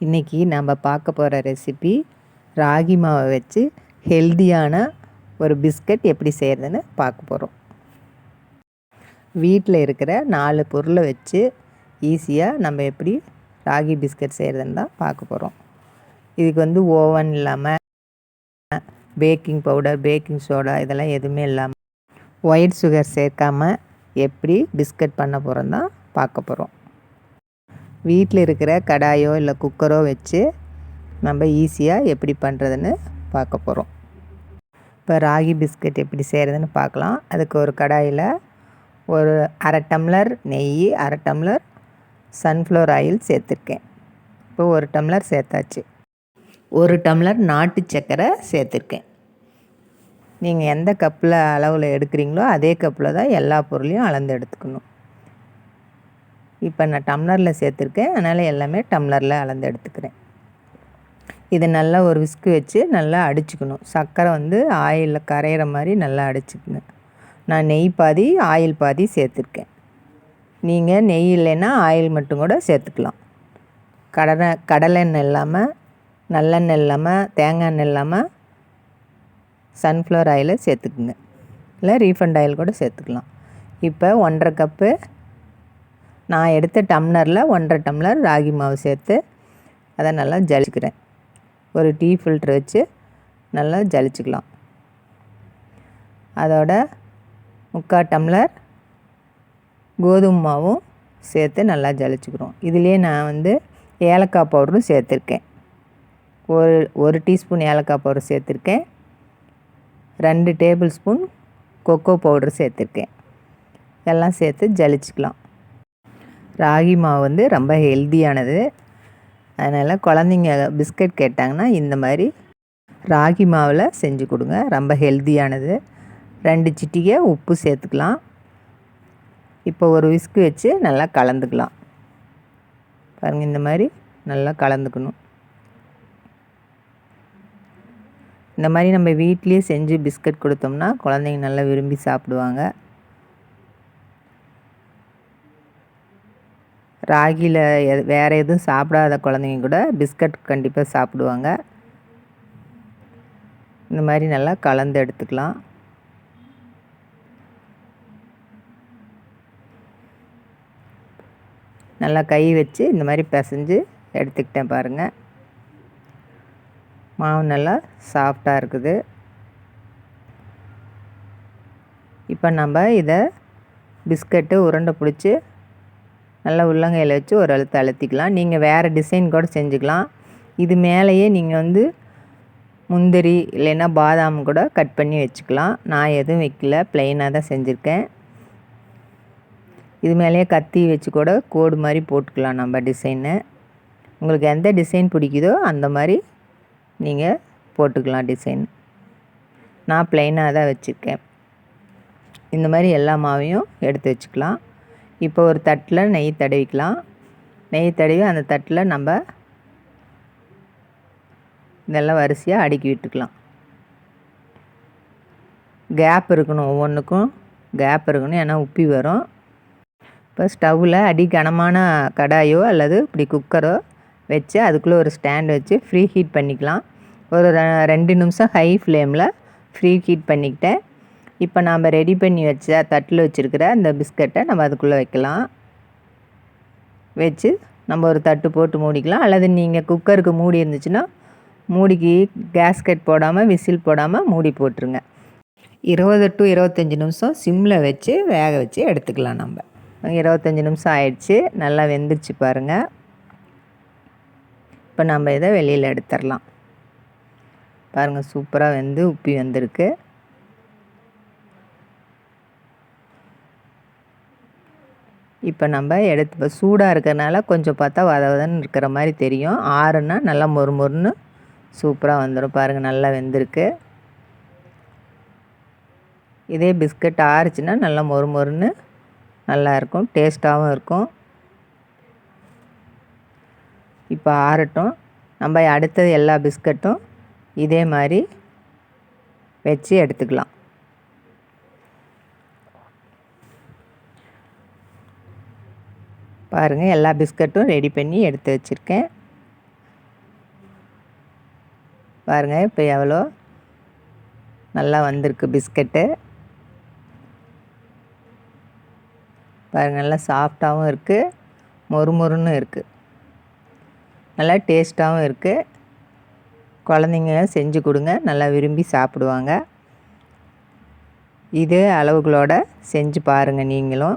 இன்றைக்கி நம்ம பார்க்க போகிற ரெசிபி ராகி மாவை வச்சு ஹெல்தியான ஒரு பிஸ்கட் எப்படி செய்கிறதுன்னு பார்க்க போகிறோம் வீட்டில் இருக்கிற நாலு பொருளை வச்சு ஈஸியாக நம்ம எப்படி ராகி பிஸ்கட் செய்கிறதுன்னு தான் பார்க்க போகிறோம் இதுக்கு வந்து ஓவன் இல்லாமல் பேக்கிங் பவுடர் பேக்கிங் சோடா இதெல்லாம் எதுவுமே இல்லாமல் ஒயிட் சுகர் சேர்க்காம எப்படி பிஸ்கட் பண்ண போகிறோம் தான் பார்க்க போகிறோம் வீட்டில் இருக்கிற கடாயோ இல்லை குக்கரோ வச்சு நம்ம ஈஸியாக எப்படி பண்ணுறதுன்னு பார்க்க போகிறோம் இப்போ ராகி பிஸ்கட் எப்படி செய்கிறதுன்னு பார்க்கலாம். அதுக்கு ஒரு கடாயில் ஒரு அரை டம்ளர் நெய் அரை டம்ளர் சன்ஃப்ளவர் ஆயில் சேர்த்துருக்கேன். இப்போ ஒரு டம்ளர் சேர்த்தாச்சு. ஒரு டம்ளர் நாட்டு சர்க்கரை சேர்த்துருக்கேன். நீங்கள் எந்த கப்பில் அளவில் எடுக்கிறீங்களோ அதே கப்பில் தான் எல்லா பொருளையும் அளந்து எடுத்துக்கணும். இப்போ நான் டம்ளரில் சேர்த்துருக்கேன். அதனால் எல்லாமே டம்ளரில் அளந்து எடுத்துக்கிறேன். இதை நல்லா ஒரு விஸ்கு வச்சு நல்லா அடிச்சுக்கணும். சர்க்கரை வந்து ஆயிலில் கரையிற மாதிரி நல்லா அடிச்சுக்கணும் நான் நெய் பாதி ஆயில் பாதி சேர்த்துருக்கேன். நீங்கள் நெய் இல்லைன்னா ஆயில் மட்டும் கூட சேர்த்துக்கலாம். கடலை கடலெண்ணெய் இல்லாமல் நல்லெண்ணெய் இல்லாமல் தேங்காய் எண்ணெய் இல்லாமல் சன்ஃப்ளவர் ஆயிலை சேர்த்துக்குங்க. இல்லை ரீஃபண்ட் ஆயில் கூட சேர்த்துக்கலாம். இப்போ ஒன்றரை கப்பு நான் எடுத்த டம்ளரில் ஒன்றரை டம்ளர் ராகி மாவு சேர்த்து அதை நல்லா ஜலிச்சுக்கிறேன். ஒரு டீ ஃபில்ட்ரு வச்சு நல்லா ஜலிச்சுக்கலாம். அதோட முக்கால் டம்ளர் கோதுமை மாவும் சேர்த்து நல்லா ஜலிச்சுக்கிறோம். இதுலேயே நான் வந்து ஏலக்காய் பவுடரும் சேர்த்துருக்கேன். ஒரு ஒரு டீஸ்பூன் ஏலக்காய் பவுடர் சேர்த்துருக்கேன். ரெண்டு டேபிள் ஸ்பூன் கொக்கோ பவுடர் சேர்த்துருக்கேன். எல்லாம் சேர்த்து ஜலிச்சுக்கலாம். ராகி மாவு வந்து ரொம்ப ஹெல்த்தியானது அதனால் குழந்தைங்க பிஸ்கட் கேட்டாங்கன்னா இந்த மாதிரி ராகி மாவில் செஞ்சு கொடுங்க. ரொம்ப ஹெல்த்தியானது ரெண்டு சிட்டிகை உப்பு சேர்த்துக்கலாம். இப்போ ஒரு விஸ்கு வச்சு நல்லா கலந்துக்கலாம். பாருங்கள் இந்த மாதிரி நல்லா கலந்துக்கணும். இந்த மாதிரி நம்ம வீட்லேயே செஞ்சு பிஸ்கட் கொடுத்தோம்னா குழந்தைங்க நல்லா விரும்பி சாப்பிடுவாங்க. ராகியில் வேறு எதுவும் சாப்பிடாத குழந்தைங்க கூட பிஸ்கட் கண்டிப்பாக சாப்பிடுவாங்க. இந்த மாதிரி நல்லா கலந்து எடுத்துக்கலாம். நல்லா கை வச்சு இந்த மாதிரி பிசைஞ்சு எடுத்துக்கிட்டேன் பாருங்கள் மாவு நல்லா சாஃப்டாக இருக்குது. இப்போ நம்ம இதை பிஸ்கட்டு உருண்டை பிடிச்சி நல்லா உள்ளங்கையில் வச்சு ஒரு அழுத்த அழுத்திக்கலாம். நீங்கள் வேறு டிசைன் கூட செஞ்சுக்கலாம். இது மேலேயே நீங்கள் வந்து முந்திரி இல்லைன்னா பாதாம் கூட கட் பண்ணி வச்சுக்கலாம். நான் எதுவும் வைக்கல. ப்ளைனாக தான் செஞ்சுருக்கேன். இது மேலேயே கத்தி வச்சு கூட கோடு மாதிரி போட்டுக்கலாம் நம்ம டிசைனு. உங்களுக்கு எந்த டிசைன் பிடிக்குதோ அந்த மாதிரி நீங்கள் போட்டுக்கலாம் டிசைன். நான் ப்ளைனாக தான் வச்சுருக்கேன். இந்த மாதிரி எல்லா மாவையும் எடுத்து வச்சுக்கலாம். இப்போ ஒரு தட்டில் நெய் தடவிக்கலாம். நெய் தடவி அந்த தட்டில் நம்ம இதெல்லாம் வரிசையாக அடுக்கி விட்டுக்கலாம். கேப் இருக்கணும் ஒவ்வொன்றுக்கும் கேப் இருக்கணும் ஏன்னா உப்பி வரும். இப்போ ஸ்டவ்வில் அடி கனமான கடாயோ அல்லது இப்படி குக்கரோ வச்சு அதுக்குள்ளே ஒரு ஸ்டாண்ட் வச்சு ஃப்ரீ ஹீட் பண்ணிக்கலாம். ஒரு ரெண்டு நிமிஷம் ஹை ஃப்ளேமில் ஃப்ரீ ஹீட் பண்ணிக்கிட்டேன். இப்போ நாம் ரெடி பண்ணி வச்ச தட்டில் வச்சுருக்கிற அந்த பிஸ்கட்டை நம்ம அதுக்குள்ளே வைக்கலாம். வச்சு நம்ம ஒரு தட்டு போட்டு மூடிக்கலாம். அல்லது நீங்கள் குக்கருக்கு மூடி இருந்துச்சுன்னா மூடிக்கு கேஸ்கட் போடாமல் விசில் போடாமல் மூடி போட்டுருங்க. இருபது டு இருபத்தஞ்சி நிமிஷம் சிம்மில் வச்சு வேக வச்சு எடுத்துக்கலாம் நம்ம. இருபத்தஞ்சி நிமிஷம் ஆயிடுச்சு. நல்லா வெந்துருச்சு பாருங்கள் இப்போ நம்ம இதை வெளியில் எடுத்துடலாம். பாருங்கள் சூப்பராக வெந்து உப்பி வந்திருக்கு. இப்போ நம்ம எடுத்து இப்போ சூடாக இருக்கிறனால கொஞ்சம் பார்த்தா வத வதன்னு இருக்கிற மாதிரி தெரியும். ஆறுனா நல்லா மொறு மொறுன்னு சூப்பராக வந்துடும் பாருங்கள் நல்லா வெந்திருக்கு. இதே பிஸ்கட் ஆறுச்சுன்னா நல்லா மொறு மொறுன்னு நல்லாயிருக்கும் டேஸ்ட்டாகவும் இருக்கும். இப்போ ஆறட்டும். நம்ம அடுத்தது எல்லா பிஸ்கட்டும் இதே மாதிரி வச்சு எடுத்துக்கலாம். பாருங்கள் எல்லா பிஸ்கட்டும் ரெடி பண்ணி எடுத்து வச்சுருக்கேன். பாருங்கள் இப்போ எவ்வளோ? நல்லா வந்திருக்கு பிஸ்கட்டு. பாருங்கள் நல்லா சாஃப்டாகவும் இருக்குது மொறுமொறுன்னு இருக்குது நல்லா டேஸ்ட்டாகவும் இருக்குது குழந்தைங்க செஞ்சு கொடுங்க நல்லா விரும்பி சாப்பிடுவாங்க. இதே அளவுகளோட செஞ்சு பாருங்கள் நீங்களும்.